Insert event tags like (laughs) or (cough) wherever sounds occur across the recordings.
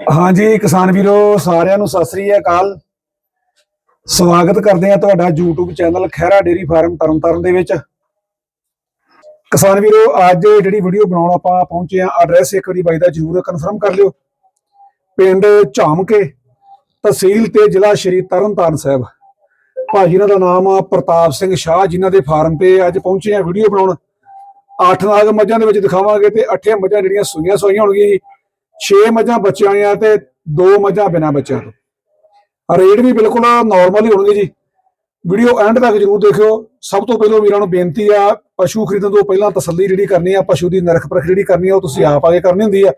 ਹਾਂਜੀ, ਕਿਸਾਨ ਵੀਰੋ, ਸਾਰਿਆਂ ਨੂੰ ਸਤਿ ਸ੍ਰੀ ਅਕਾਲ। ਸਵਾਗਤ ਕਰਦੇ ਆ ਤੁਹਾਡਾ YouTube channel Khehra dairy farm Tarn Taran ਦੇ ਵਿੱਚ। ਕਿਸਾਨ ਵੀਰੋ, ਅੱਜ ਜਿਹੜੀ ਵੀਡੀਓ ਬਣਾਉਣ ਆਪਾਂ ਪਹੁੰਚੇ ਆ ਐਡਰੈਸ ਇੱਕ ਵਾਰੀ ਬਾਈ ਦਾ ਜਰੂਰ ਕਨਫਰਮ ਕਰ ਲਿਓ। ਪਿੰਡ ਝਾਮਕੇ, ਤਹਿਸੀਲ ਤੇ ਜ਼ਿਲ੍ਹਾ ਸ਼੍ਰੀ ਤਰਨਤਾਰਨ ਸਾਹਿਬ। ਭਾਜੀ ਇਹਨਾਂ ਦਾ ਨਾਮ ਆ ਪ੍ਰਤਾਪ ਸਿੰਘ ਸ਼ਾਹ, ਜਿਨ੍ਹਾਂ ਦੇ ਫਾਰਮ ਤੇ ਅੱਜ ਪਹੁੰਚੇ ਆ ਵੀਡੀਓ ਬਣਾਉਣ। ਅੱਠ ਨਾਗ ਮੱਝਾਂ ਦੇ ਵਿੱਚ ਦਿਖਾਵਾਂਗੇ ਤੇ ਅੱਠੇ ਮੱਝਾਂ ਜਿਹੜੀਆਂ ਸੂਈਆਂ ਸੋਈਆਂ ਹੋਣਗੀਆਂ 6 ਮੱਝਾਂ ਬੱਚਿਆਂ ਵਾਲੀਆਂ ਤੇ 2 ਮੱਝਾਂ ਬਿਨਾਂ ਬੱਚਿਆਂ ਤੋਂ। ਰੇਟ ਵੀ ਬਿਲਕੁਲ ਨਾਰਮਲ ਹੀ ਹੋਣਗੇ ਜੀ। ਵੀਡੀਓ ਐਂਡ ਤੱਕ ਜਰੂਰ ਦੇਖਿਓ। ਸਭ ਤੋਂ ਪਹਿਲਾਂ ਵੀਰਾਂ ਨੂੰ ਬੇਨਤੀ ਆ ਪਸ਼ੂ ਖਰੀਦਣ ਤੋਂ ਪਹਿਲਾਂ ਤਸੱਲੀ ਜਿਹੜੀ ਕਰਨੀ ਆ ਪਸ਼ੂ ਦੀ ਨਰਖ ਪਰਖ ਜਿਹੜੀ ਕਰਨੀ ਆ ਉਹ ਤੁਸੀਂ ਆਪ ਆਗੇ ਕਰਨੀ ਹੁੰਦੀ ਆ।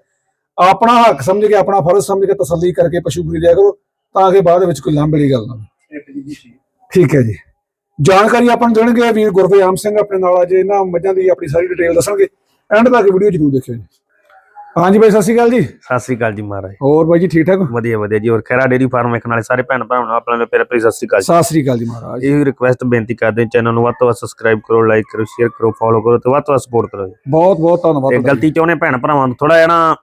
ਆਪਣਾ ਹੱਕ ਸਮਝ ਕੇ ਆਪਣਾ ਫਰਜ਼ ਸਮਝ ਕੇ ਤਸੱਲੀ ਕਰਕੇ ਪਸ਼ੂ ਖਰੀਦਿਆ ਕਰੋ ਤਾਂ ਕਿ ਬਾਅਦ ਵਿੱਚ ਕੋਈ ਲਾਂਭੜੀ ਗੱਲ ਨਾ ਹੋਵੇ। ਠੀਕ ਹੈ ਜੀ ਜਾਣਕਾਰੀ ਆਪਾਂ ਨੂੰ ਦੇਣਗੇ ਵੀਰ ਗੁਰਵਿਆਮ ਸਿੰਘ ਆਪਣੇ ਨਾਲ ਅੱਜ ਇਹਨਾਂ ਮੱਝਾਂ ਦੀ ਆਪਣੀ ਸਾਰੀ ਡਿਟੇਲ ਦੱਸਣਗੇ। ਐਂਡ ਤੱਕ ਵੀਡੀਓ ਜਰੂਰ ਦੇਖਿਓ ਜੀ। ਹਾਂਜੀ ਬਾਈ ਸਤਿ ਸ਼੍ਰੀ ਅਕਾਲ ਜੀ ਸਤਿ ਸ੍ਰੀ ਅਕਾਲ ਜੀ ਮਹਾਰਾਜ ਹੋਰ ਬਾਈ ਜੀ ਠੀਕ ਠਾਕ ਹੋ? ਵਧੀਆ ਵਧੀਆ ਜੀ ਔਰ ਖੈਰਾ ਡੇਰੀ ਫਾਰਮ ਵੇਖਣ ਵਾਲੇ ਸਾਰੇ ਭੈਣ ਭਰਾਵਾਂ ਨੂੰ ਆਪਣਾ ਪਿਆਰ ਭਰੀ ਸਤਿ ਸ੍ਰੀ ਅਕਾਲ ਜੀ ਸਤਿ ਸ੍ਰੀ ਅਕਾਲ ਜੀ ਮਹਾਰਾਜ ਇਹ ਰਿਕੁਐਸਟ ਬੇਨਤੀ ਕਰਦੇ ਚੈਨਲ ਨੂੰ ਵੱਧ ਤੋਂ ਵੱਧ ਸਬਸਕ੍ਰਾਈਬ ਕਰੋ ਲਾਈਕ ਕਰੋ ਸ਼ੇਅਰ ਕਰੋ ਫੋਲੋ ਕਰੋ ਤੇ ਵੱਧ ਤੋਂ ਵੱਧ ਸਪੋਰਟ ਕਰੋ ਜੀ। ਬਹੁਤ ਬਹੁਤ ਧੰਨਵਾਦ ਤੇ ਜੀ। ਗਲਤੀ ਚਾਹੁੰਦੇ ਭੈਣ ਭਰਾਵਾਂ ਨੂੰ ਥੋੜਾ ਜਿਹਾ ਨਾ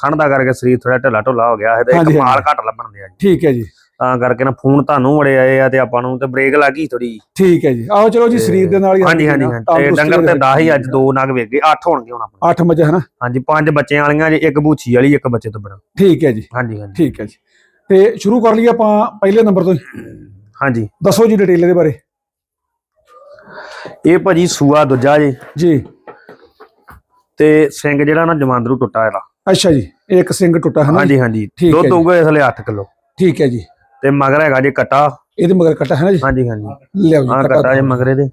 ਠੰਡ ਦਾ ਕਰਕੇ ਸਰੀਰ ਥੋੜਾ ਢਿੱਲਾ ਢੋਲਾ ਹੋ ਗਿਆ ਹੈ ਤੇ ਹਾਂਜੀ, ਇੱਕ ਮਾਲ। ਘੱਟ ਲੱਭਣ ਦਿਆ ਜੀ ਠੀਕ ਹੈ ਜੀ ਤਾਂ ਕਰਕੇ ਨਾ ਫੋਨ ਤੁਹਾਨੂੰ ਬੜੇ ਆਏ ਆ ਤੇ ਆਪਾਂ ਨੂੰ ਤੇ ਬ੍ਰੇਕ ਲੱਗ ਗਈ ਥੋੜੀ ਠੀਕ ਹੈ ਜੀ। ਆਓ ਚਲੋ ਜੀ ਸਰੀਰ ਦੇ ਨਾਲ ਹੀ ਹਾਂਜੀ ਹਾਂਜੀ ਤੇ ਡੰਗਰ ਤੇ 10 ਹੀ ਅੱਜ ਦੋ ਨਗ ਵੇਚ ਗਏ 8 ਹੋਣਗੇ ਹੁਣ ਆਪਣੇ। ਅੱਠ ਮੱਝਾਂ ਹਨਾ? ਹਾਂਜੀ ਪੰਜ ਬੱਚਿਆਂ ਵਾਲੀਆਂ ਜੇ ਇੱਕ ਬੂਛੀ ਵਾਲੀ ਇੱਕ ਬੱਚੇ ਤੋਂ ਬਿਨਾਂ। ਠੀਕ ਹੈ ਜੀ। ਹਾਂਜੀ ਹਾਂਜੀ। ਠੀਕ ਹੈ ਜੀ। ਤੇ ਸ਼ੁਰੂ ਕਰ ਲਈਏ ਆਪਾਂ ਪਹਿਲੇ ਨੰਬਰ ਤੋਂ। ਹਾਂਜੀ। ਦੱਸੋ ਜੀ ਡਿਟੇਲ ਇਹਦੇ ਬਾਰੇ। ਇਹ ਭਾਜੀ ਸੂਆ ਦੂਜਾ ਜੀ। ਜੀ। ਤੇ ਸਿੰਘ ਜਿਹੜਾ ਨਾ ਜਮਾਂਦਰੂ ਟੁੱਟਾ ਇਹਦਾ। ਅੱਛਾ ਜੀ ਇੱਕ ਸਿੰਘ ਟੁੱਟਾ ਹੈ ਨਾ ਜੀ? ਹਾਂਜੀ ਹਾਂਜੀ। ਦੁੱਧ। ਹੋਊਗਾ ਇਸ ਲਈ 8 ਕਿਲੋ। ਠੀਕ ਹੈ ਜੀ। ਤੇ ਮਗਰ ਹੈਗਾ ਜੀ ਕਟਾ। ਇਹਦੇ ਮਗਰ ਕੱਟਾ ਹੈ ਨਾ ਜੀ? ਹਾਂਜੀ ਹਾਂਜੀ। ਲਿਆਓ ਜੀ ਹਾਂ ਕੱਟਾ ਜੇ ਮਗਰੇ ਦੇ।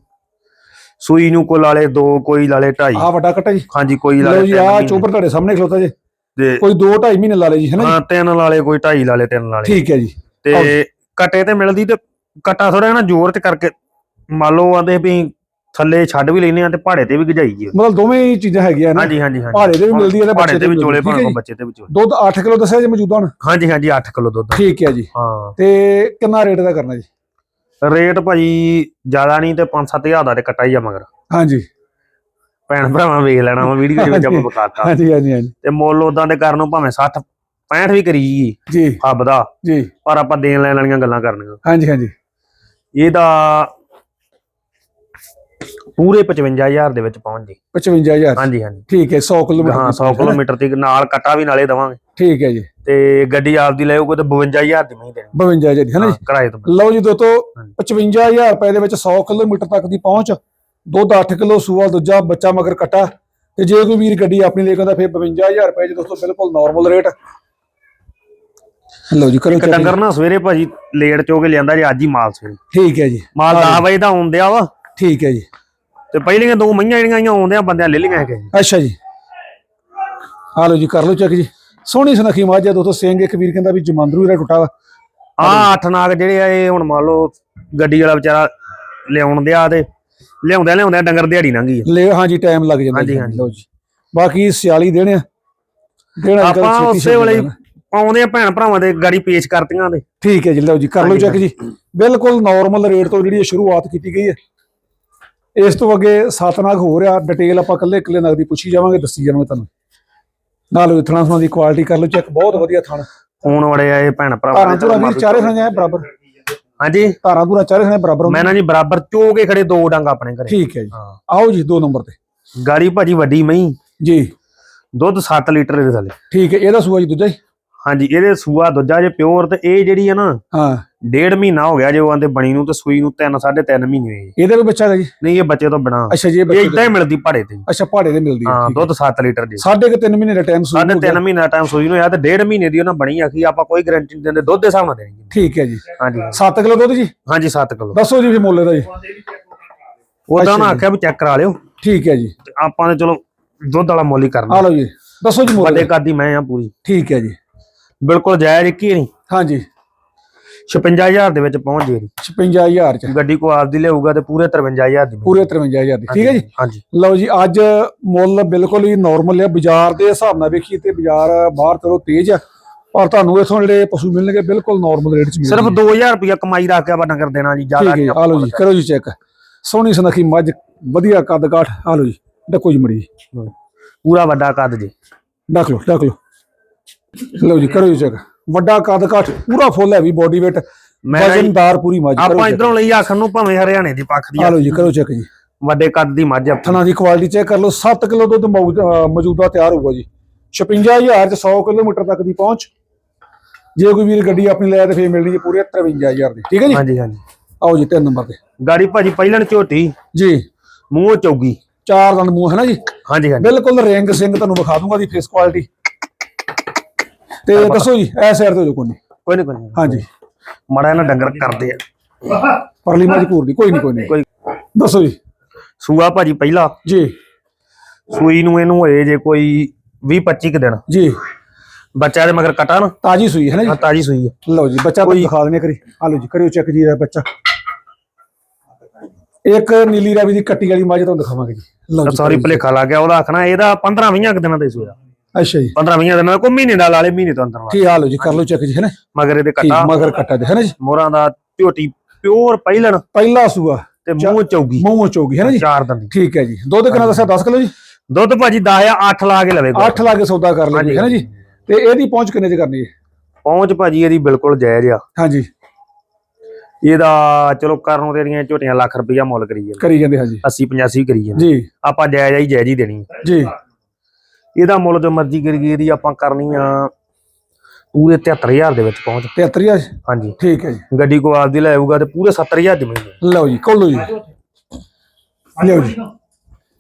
ਸੂਈ ਨੂੰ ਕੋ ਲਾਲੇ ਦੋ ਕੋਈ ਲਾਲੇ ਢਾਈ। ਆ ਵੱਡਾ ਕੱਟਾ ਜੀ। ਹਾਂਜੀ ਕੋਈ ਲਓ ਲਾਲੇ ਜੀ ਤਿੰਨ ਆ। ਚੋਪਰ ਤੁਹਾਡੇ ਸਾਹਮਣੇ ਖਲੋਤਾ ਜੀ। ਤੇ ਕੋਈ 2 2.5 ਮਹੀਨੇ ਲਾ ਲਏ ਜੀ ਹੈ ਨਾ ਜੀ? ਹਾਂ ਤਿੰਨ ਲਾਲੇ ਕੋਈ ਢਾਈ ਲਾਲੇ ਤਿੰਨ ਲਾਲੇ ਠੀਕ ਹੈ ਜੀ। ਤੇ ਕਟੇ ਤੇ ਮਿਲਦੀ ਤੇ ਕਟਾ ਥੋੜਾ ਨਾ ਜ਼ੋਰ ਚ ਕਰਕੇ। ਮੰਨ ਲਓ ਆਂਦੇ ਵੀ ਥੱਲੇ ਛੱਡ ਵੀ ਲੈਨੇ ਆ ਤੇ ਪਹਾੜੇ ਤੇ ਵੀ ਗਜਾਈ ਜੀ ਮਤਲਬ ਦੋਵੇਂ ਹੀ ਚੀਜ਼ਾਂ ਹੈਗੀਆਂ ਨਾ। ਹਾਂਜੀ ਹਾਂਜੀ ਹਾਂਜੀ। ਪਹਾੜੇ ਤੇ ਵੀ ਮਿਲਦੀ ਹੈ ਤੇ ਪਹਾੜੇ ਤੇ ਵੀ ਚੋਲੇ ਹੈ ਭਾਵੇਂ। ਬੱਚੇ ਤੇ ਵੀ ਚੋਲੇ। ਦੁੱਧ 8 ਕਿਲੋ ਦੱਸਿਆ ਜੀ ਮੌਜੂਦਾ ਹੁਣ? ਹਾਂਜੀ ਹਾਂਜੀ 8 ਕਿਲੋ ਦੁੱਧ ਠੀਕ ਹੈ ਜੀ। ਹਾਂ। ਤੇ ਕਿੰਨਾ ਰੇਟ ਦਾ ਕਰਨਾ ਜੀ? ਰੇਟ ਭਾਜੀ ਜ਼ਿਆਦਾ ਨਹੀਂ ਤੇ 5-7000 ਦਾ ਤੇ ਕਟਾ ਹੀ ਆ ਮਗਰ। ਹਾਂਜੀ। ਭੈਣ ਭਰਾਵਾਂ ਵੇਖ ਲੈਣਾ ਵਾ ਵੀਡੀਓ ਦੇ ਵਿੱਚ ਆਪਾਂ ਬਕਾਤਾ ਹਾਂਜੀ ਹਾਂਜੀ ਹਾਂਜੀ। ਤੇ ਮੁੱਲ ਉਦਾਂ ਦੇ ਕਰਨ ਨੂੰ ਭਾਵੇਂ 60 65 ਵੀ ਕਰੀ ਜੀ। ਜੀ। ਹੱਬ ਦਾ। ਜੀ। ਪਰ ਆਪਾਂ ਦੇਣ ਲੈਣ ਵਾਲੀਆਂ ਗੱਲਾਂ ਕਰਨੀਆਂ। ਹਾਂਜੀ ਹਾਂਜੀ। ਇਹਦਾ ਪੂਰੇ 55000 ਦੇ ਵਿੱਚ ਪਹੁੰਚ ਜੀ। 55000 ਹਾਂਜੀ ਹਾਂਜੀ। ਠੀਕ ਹੈ 100 ਕਿਲੋਮੀਟਰ ਹਾਂ 100 ਕਿਲੋਮੀਟਰ ਤੱਕ ਨਾਲ ਕਟਾ ਵੀ ਨਾਲੇ ਦਵਾਂਗੇ। ਠੀਕ ਹੈ ਜੀ। ਤੇ ਗੱਡੀ ਆਪਦੀ ਲੈਓਗੇ ਤਾਂ 52000 ਦੀ ਮਹੀਂ ਦੇਣੀ। 52000 ਜੀ ਹੈ ਨਾ ਜੀ? ਕਿਰਾਏ ਤੋਂ ਲਓ ਜੀ ਦੋਸਤੋ ਹਾਂਜੀ। 55000 ਰੁਪਏ ਦੇ ਵਿੱਚ 100 ਕਿਲੋਮੀਟਰ ਤੱਕ ਦੀ ਪਹੁੰਚ। ਦੁੱਧ 8 ਕਿਲੋ ਸੂਆ ਦੂਜਾ ਬੱਚਾ ਮਗਰ ਕੱਟਾ। ਤੇ ਜੇ ਕੋਈ ਵੀਰ ਗੱਡੀ ਆਪਣੀ ਲੈ ਕੇ ਆਉਂਦਾ ਫਿਰ 52000 ਰੁਪਏ ਜੀ ਦੋਸਤੋ ਬਿਲਕੁਲ ਨਾਰਮਲ ਰੇਟ ਲਓ ਜੀ ਕਰੋ। ਡੰਗਰ ਨਾ ਸਵੇਰੇ ਭਾਜੀ ਲੇਟ ਚੋ ਕੇ ਲਿਆਂਦਾ ਜੀ ਅੱਜ ਹੀ ਮਾਲ ਸਵੇਰੇ। ਠੀਕ ਹੈ ਜੀ। ਮਾਲ 10 ਵਜੇ ਦਾ ਆਉਂਦਿਆ ਵਾ। ਠੀਕ ਹੈ ਜੀ। ਤੇ ਪਹਿਲੀਆਂ ਦੋ ਮਈਆਂ ਜਿਹੜੀਆਂ ਆਈਆਂ ਆਉਂਦਿਆਂ ਬੰਦਿਆਂ ਲੈ ਲਈਆਂ ਹੈਗੇ ਅੱਛਾ ਜੀ। ਆ ਲਓ ਜੀ ਕਰ ਲਓ ਚੈੱਕ ਜੀ। ਸੋਹਣੀ ਸੁਨੱਖੀ ਮੱਝ ਆ ਦੋਸਤੋ ਸਿੰਘ ਇੱਕ ਵੀਰ ਕਹਿੰਦਾ ਵੀ ਜਮਾਂਦਰੂ ਇਹਦਾ ਟੁੱਟਾ ਵਾ। ਆ ਅੱਠ ਨਾਗ ਜਿਹੜੇ ਆ ਇਹ ਹੁਣ ਮੰਨ ਲਓ ਗੱਡੀ ਵਾਲਾ ਵਿਚਾਰਾ ਲਿਆਉਣ ਦਿਆ ਤੇ ਲਿਆਉਂਦਿਆਂ ਲਿਆਉਂਦਿਆਂ ਡੰਗਰ ਦਿਹਾੜੀ ਲੰਘੀ ਆ। ਲੈ ਹਾਂਜੀ ਟਾਈਮ ਲੱਗ ਜਾਂਦਾ ਹਾਂਜੀ, ਜੀ, ਹਾਂਜੀ। ਲਓ ਜੀ। ਬਾਕੀ 46 ਦੇਣੇ ਆ। ਦੇਣਾ ਆਪਾਂ ਛੇਤੀ ਉਸੇ ਛੇਤੀ ਵੇਲੇ ਦੇਣਾ। ਆਉਂਦੇ ਆ ਭੈਣ ਭਰਾਵਾਂ ਦੇ ਗਾੜੀ ਪੇਸ਼ ਕਰਤੀਆਂ ਤੇ ਠੀਕ ਹੈ ਜੀ ਲਓ ਜੀ ਕਰ ਲਓ ਚੈੱਕ ਜੀ। ਬਿਲਕੁਲ ਨਾਰਮਲ ਰੇਟ ਤੋਂ ਜਿਹੜੀ ਇਹ ਸ਼ੁਰੂਆਤ ਕੀਤੀ ਗਈ ਹੈ। ਇਸ ਤੋਂ ਅੱਗੇ ਸੱਤ ਨਗ ਹੋ ਰਿਹਾ ਡਿਟੇਲ ਆਪਾਂ ਕੱਲੇ ਕੱਲੇ ਨਗ ਦੀ ਪੁੱਛੀ ਜਾਵਾਂਗੇ ਦੱਸੀ ਜਾਵਾਂਗੇ ਤੁਹਾਨੂੰ। ਨਾਲ ਥਣਾ ਥਣਾ ਦੀ ਕੁਆਲਿਟੀ ਕਰ ਲਓ ਚੈੱਕ ਬਹੁਤ ਵਧੀਆ ਥਣ। ਫੋਨ ਵੜੇ ਆ ਇਹ ਭੈਣ ਭਰਾਵਾਂ ਧਾਰਾਂ ਧੁਰਾਂ ਚਾਰੇ ਥਣਾ ਹੈ ਬਰਾਬਰ। ਹਾਂਜੀ? ਧਾਰਾਂ ਧੁਰਾਂ ਚਾਰੇ ਥਣਾ ਬਰਾਬਰ ਹੁੰਦੀਆਂ। ਮੈਂ ਨਾ ਜੀ ਬਰਾਬਰ ਚੋ ਕੇ ਖੜੇ ਦੋ ਡੰਗ ਆਪਣੇ ਘਰੇ। ਠੀਕ ਹੈ ਜੀ। ਹਾਂ। ਆਓ ਜੀ ਦੋ ਨੰਬਰ ਤੇ। ਗਾੜੀ ਭਾਜੀ ਵੱਡੀ ਮਹੀਂ। ਜੀ। ਦੁੱਧ 7 ਲੀਟਰ ਦੇ ਥੱਲੇ। ਠੀਕ ਹੈ ਇਹਦਾ ਸੂਆ ਜੀ ਦੂਜਾ ਜੀ? ਹਾਂਜੀ ਇਹਦੇ ਸੂਆ ਦੂਜਾ ਜੇ ਪਿਓਰ ਤੇ ਇਹ ਜਿਹੜੀ ਆ ਨਾ ਹਾਂ। ਡੇਢ ਮਹੀਨਾ ਹੋ ਗਿਆ ਜੇ ਉਹ ਆਂਦੇ ਬਣੀ ਨੂੰ ਤੇ ਸੂਈ ਨੂੰ 3 3.5 ਮਹੀਨੇ ਹੋਏ ਜੀ। ਇਹਦਾ ਵੀ ਬੱਚਾ ਹੈਗਾ ਜੀ? ਨਹੀਂ ਇਹ ਬੱਚੇ ਤੋਂ ਬਿਨਾ। ਅੱਛਾ ਜੀ ਇਹ ਇਹ ਬੱਚੇ ਇਦਾਂ ਹੀ ਮਿਲਦੀ ਪਹਾੜੇ ਤੇ। ਅੱਛਾ ਪਹਾੜੇ ਦੇ ਮਿਲਦੀ ਹੈ ਹਾਂ ਠੀਕ ਹੈ। ਦੁੱਧ 7 ਲੀਟਰ ਦੀ। ਸਾਢੇ ਕੁ ਤਿੰਨ ਮਹੀਨੇ ਦਾ ਟਾਈਮ ਸੂਈ ਸਾਢੇ ਨੂੰ 3 ਮਹੀਨਾ ਟਾਈਮ ਸੂਈ ਨੂੰ ਆ ਤੇ ਡੇਢ ਮਹੀਨੇ ਦੀ ਉਹਨਾਂ ਬਣੀ ਆਖੀ ਆਪਾਂ ਕੋਈ ਗਾਰੰਟੀ ਨਹੀਂ ਦਿੰਦੇ ਦੁੱਧ ਦੇ ਹਿਸਾਬ ਨਾਲ ਦੇਣੀ ਜੀ। ਠੀਕ ਹੈ ਜੀ। ਹਾਂਜੀ। 7 ਕਿਲੋ ਦੁੱਧ ਜੀ? ਹਾਂਜੀ 7 ਕਿਲੋ। ਦੱਸੋ ਜੀ ਫਿਰ ਮੁੱਲ ਦਾ ਜੀ। ਉਦਾਂ ਨਾ ਅੱਛਾ ਜੀ। ਆਖਿਆ ਵੀ ਚੈੱਕ ਕਰਾ ਲਿਓ। ਠੀਕ ਹੈ ਜੀ। ਤੇ ਆਪਾਂ ਨੇ ਚਲੋ ਦੁੱਧ ਵਾਲਾ ਮੁੱਲ ਹੀ ਆ ਕਰਨਾ ਲਓ ਜੀ। ਦੱਸੋ ਜੀ ਮੁੱਲ ਵੱਡੇ ਦਾ। ਕਾਦੀ ਮੈਂ ਆ ਪੂਰੀ। ਠੀਕ ਹੈ ਜੀ। ਬਿਲਕੁਲ ਜਾਇਜ਼ ਇੱਕ ਹੀ ਨਹੀਂ। ਹਾਂਜੀ। 56000 ਦੇ ਵਿੱਚ ਪਹੁੰਚ ਜੇ 55000 ਚ। ਗੱਡੀ ਕੋ ਆਪਦੀ ਲਿਆਊਗਾ ਤੇ ਪੂਰੇ 53000 ਦੀ। ਪੂਰੇ 53000 ਦੀ। ਠੀਕ ਹੈ ਜੀ? ਹਾਂਜੀ ਲਓ ਜੀ ਅੱਜ ਮੁੱਲ ਬਿਲਕੁਲ ਹੀ ਨਾਰਮਲ ਹੈ। ਬਾਜ਼ਾਰ ਦੇ ਹਿਸਾਬ ਨਾਲ ਵੇਖੀਏ ਤੇ ਬਾਜ਼ਾਰ ਬਾਹਰ ਚਲੋ ਤੇਜ਼ ਆ ਪਰ ਤੁਹਾਨੂੰ ਇਥੋਂ ਜਿਹੜੇ ਪਸ਼ੂ ਮਿਲਣਗੇ ਬਿਲਕੁਲ ਨਾਰਮਲ ਰੇਟ 'ਚ ਮਿਲਣਗੇ। ਸਿਰਫ 2000 ਰੁਪਇਆ ਕਮਾਈ ਰੱਖ ਕੇ ਆਪਾਂ ਨਗਰ ਦੇਣਾ ਜੀ ਜ਼ਿਆਦਾ ਹੈ ਨਹੀਂ ਆ ਲਓ ਜੀ ਕਰੋ ਜੀ ਚੈੱਕ ਸੋਹਣੀ ਸੁਨੱਖੀ ਮੱਝ ਵਧੀਆ ਕੱਦ ਕਾਠ ਆ ਲਓ ਜੀ ਡੱਕੋ ਜੀ ਮੜੀ ਪੂਰਾ ਵੱਡਾ ਕੱਦ ਜੀ। ਡੱਕ ਲਓ ਡੱਕ ਲਓ। ਲਓ ਜੀ ਕਰੋ ਜੀ ਚੈੱਕ ਵੱਡਾ ਕੱਦ ਕਾਠ ਪੂਰਾ ਫੁੱਲ ਹੈ ਵੀ ਬੋਡੀ weight ਮੈਂ ਵਜ਼ਨਦਾਰ ਪੂਰੀ ਮੱਝ ਕਰੋ ਆਪਾਂ। ਇਧਰੋਂ ਲਈ ਆਖਣ ਨੂੰ ਭਾਵੇਂ ਹਰਿਆਣੇ ਦੀ ਪੱਖ ਦੀ ਆ। ਲਓ ਜੀ ਕਰੋ ਚੈੱਕ ਜੀ। ਵੱਡੇ ਕੱਦ ਦੀ ਮੱਝ ਥਣਾ ਦੀ ਕੁਆਲਿਟੀ ਚੈੱਕ ਕਰ ਲਓ 7 ਕਿਲੋ ਦੁੱਧ ਮੌਜੂਦਾ ਤਿਆਰ ਹੋਊਗਾ ਜੀ। 56000 ਚ 100 ਕਿਲੋਮੀਟਰ ਤੱਕ ਦੀ ਪਹੁੰਚ। ਜੇ ਕੋਈ ਵੀਰ ਗੱਡੀ ਆਪਣੀ ਲੈ ਤੇ ਫੇਰ ਮਿਲਣੀ ਜੀ ਪੂਰੇ 53000 ਦੀ ਠੀਕ ਹੈ ਜੀ? ਹਾਂਜੀ ਹਾਂਜੀ। ਆਓ ਜੀ ਤਿੰਨ ਨੰਬਰ ਤੇ। ਗਾੜੀ ਭਾਜੀ ਪਹਿਲਣ ਝੋਟੀ। ਜੀ। ਮੂੰਹ ਚੌਗੀ। ਚਾਰ ਦੰਦ ਮੂੰਹ ਹੈ ਨਾ ਜੀ? ਹਾਂਜੀ ਹਾਂਜੀ। ਬਿਲਕੁਲ ਰਿੰਗ ਸਿੰਘ ਤੁਹਾਨੂੰ ਵਿਖਾ ਦੂੰਗਾ ਦੀ ਫੇਸ ਕੁਆਲਿਟੀ ਤੇ ਦੱਸੋ ਜੀ ਐ ਸਾਈਡ ਤੇ ਹੋ ਜੋ ਕੋਈ ਨਹੀਂ। ਕੋਈ ਨਹੀਂ ਕੋਈ ਨਹੀਂ। ਹਾਂਜੀ। ਮੜਾ ਇਹਨਾਂ ਡੰਗਰ ਕਰਦੇ ਆ। ਪਰਲੀ ਮਾਝ ਘੂਰ ਦੀ ਕੋਈ ਨਹੀਂ ਕੋਈ ਨਹੀਂ। ਕੋਈ ਦੱਸੋ ਜੀ। ਸੂਆ ਭਾਜੀ ਪਹਿਲਾ। ਜੀ। ਸੂਈ ਨੂੰ ਇਹਨੂੰ ਹੋਏ ਜੇ ਕੋਈ 20 25 ਕੁ ਦਿਨ। ਜੀ। ਬੱਚਾ ਦੇ ਮਗਰ ਕਟਾ ਨਾ। ਤਾਜੀ ਸੂਈ ਹੈ ਨਾ ਜੀ? ਤਾਜੀ ਸੂਈ ਆ ਲਓ ਜੀ ਬੱਚਾ ਤੁਹਾਨੂੰ ਦਿਖਾ ਹਾਂ ਕਰੀ। ਆ ਲਓ ਜੀ ਕਰਿਓ ਚੈੱਕ ਜੀ ਇਹਦਾ ਬੱਚਾ। ਇੱਕ ਨੀਲੀ ਰਾਵੀ ਦੀ ਕੱਟੀ ਵਾਲੀ ਮੱਝ ਤੁਹਾਨੂੰ ਦਿਖਾਵਾਂਗੇ ਜੀ। ਲਓ ਜੀ ਸੌਰੀ ਭਲੇਖਾ ਲੱਗ ਗਿਆ ਉਹਦਾ ਆਖਣਾ ਇਹਦਾ 15 20 ਕੁ ਦਿਨਾਂ ਦਾ ਹੀ ਸੂਆ। ਅੱਛਾ ਜੀ। 15 20 ਦਿਨਾਂ ਦਾ ਕੋਈ ਮਹੀਨੇ ਦਾ ਲਾਲੇ ਮਹੀਨੇ ਤੋਂ ਅੰਦਰ ਲਾ ਠੀਕ ਆ ਲਓ ਜੀ ਕਰ ਲਓ ਚੈੱਕ ਜੀ ਹੈ ਨਾ? ਮਗਰ ਇਹਦੇ ਕਟਾ। ਮਗਰ ਕੱਟਾ ਦੇ ਹੈ ਨਾ ਜੀ? ਮੋਹਰਾਂ ਦਾ ਝੋਟੀ ਪਿਓਰ ਪਹਿਲਣ। ਪਹਿਲਾ ਸੂਆ। ਤੇ ਮੂੰਹ ਚੌਗੀ। ਮੂੰਹ ਚੋਗੀ ਹੈ ਨਾ ਜੀ? ਚਾਰ ਦੰਦੀ ਠੀਕ ਹੈ ਜੀ। ਦੁੱਧ ਕਿੰਨਾ ਦੱਸਿਆ? 10 ਕਿਲੋ ਜੀ? ਦੁੱਧ ਭਾਜੀ 10 ਆ 8 ਲਾ ਕੇ ਲਵੇ 8 ਲਾ ਕੇ ਸੌਦਾ ਕਰ ਲੈਂਦੇ ਹੈ ਨਾ ਜੀ? ਤੇ ਇਹਦੀ ਪਹੁੰਚ ਕਿੰਨੇ ਚ ਕਰਨੀ ਹੈ? ਪਹੁੰਚ ਭਾਜੀ ਇਹਦੀ ਬਿਲਕੁਲ ਜਾਇਜ਼ ਆ। ਹਾਂਜੀ। ਇਹਦਾ ਚਲੋ ਕਰਨ ਤੇਰੀਆਂ ਝੋਟੀਆਂ ਲੱਖ ਰੁਪਈਆ ਮੁੱਲ ਕਰੀ ਜਾਂਦੇ। ਕਰੀ ਜਾਂਦੇ ਹਾਂਜੀ। 80 85 ਕਰੀ ਜਾਂਦੇ। ਜੀ। ਆਪਾਂ ਜਾਇਜ਼ ਹੀ ਜਾਇਜ਼ ਹੀ ਦੇਣੀ। ਜੀ। ਇਹਦਾ ਮੁੱਲ ਜੋ ਮਰਜ਼ੀ ਕਰੀਏ ਇਹਦੀ ਆਪਾਂ ਕਰਨੀ ਆ ਪੂਰੇ 73000 ਦੇ ਵਿੱਚ ਪਹੁੰਚ। 73000 ਹਾਂਜੀ। ਠੀਕ ਹੈ ਜੀ। ਗੱਡੀ ਕੋ ਆਪਦੀ ਲੈ ਆਊਗਾ ਤੇ ਪੂਰੇ 70000 ਦੀ ਮਿਲਣੀ ਲਓ ਜੀ ਕੋਲੋ ਜੀ। ਲਓ ਜੀ।